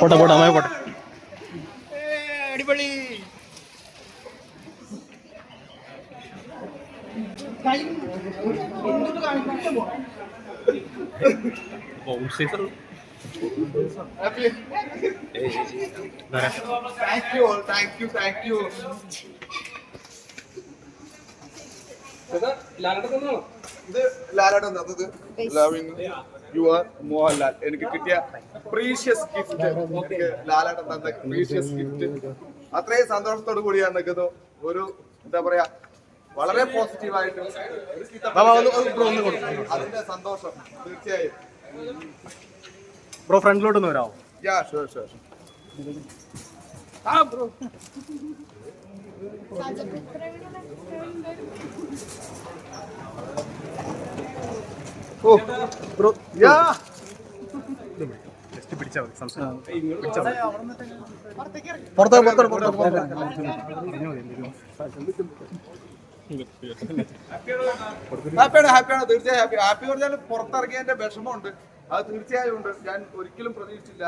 പോട്ടെ പോട്ടെ അമ്മയെ പോട്ടെ. അടിപൊളി. കൈ എന്തിട്ട് കാണിക്കാൻ പോണം thank you thank you thank you ഇത് ലാലേട്ടൻ തന്നത് ലവിങ് യു ആർ മോഹൻലാൽ. എനിക്ക് കിട്ടിയ പ്രീഷ്യസ് ഗിഫ്റ്റ് എനിക്ക് ലാലേട്ടൻ തന്ന പ്രീഷ്യസ് ഗിഫ്റ്റ് അത്രയും സന്തോഷത്തോടു കൂടിയാണ് നിൽക്കുന്നു ഒരു എന്താ പറയാ വളരെ പോസിറ്റീവായിട്ട് അതിന്റെ സന്തോഷം തീർച്ചയായും. ബ്രോ ഫ്രണ്ടിലോട്ട് ഒന്ന് വരാമോ yeah sure sure oh bro. Yeah. Just പിടിച്ചാൽ മതി സംസാരം പിടിച്ചാൽ മതി. പുറത്തോട്ട് പുറത്തോട്ട് പുറത്തോട്ട് ഹാപ്പിയാണ് ഹാപ്പിയാണ്? തീർച്ചയായും ഹാപ്പി. ഹാപ്പി പറഞ്ഞാൽ പുറത്തിറങ്ങിയതിന്റെ വിഷമമുണ്ട്. അത് തീർച്ചയായും ഉണ്ട്. ഞാൻ ഒരിക്കലും പ്രതീക്ഷിച്ചില്ല.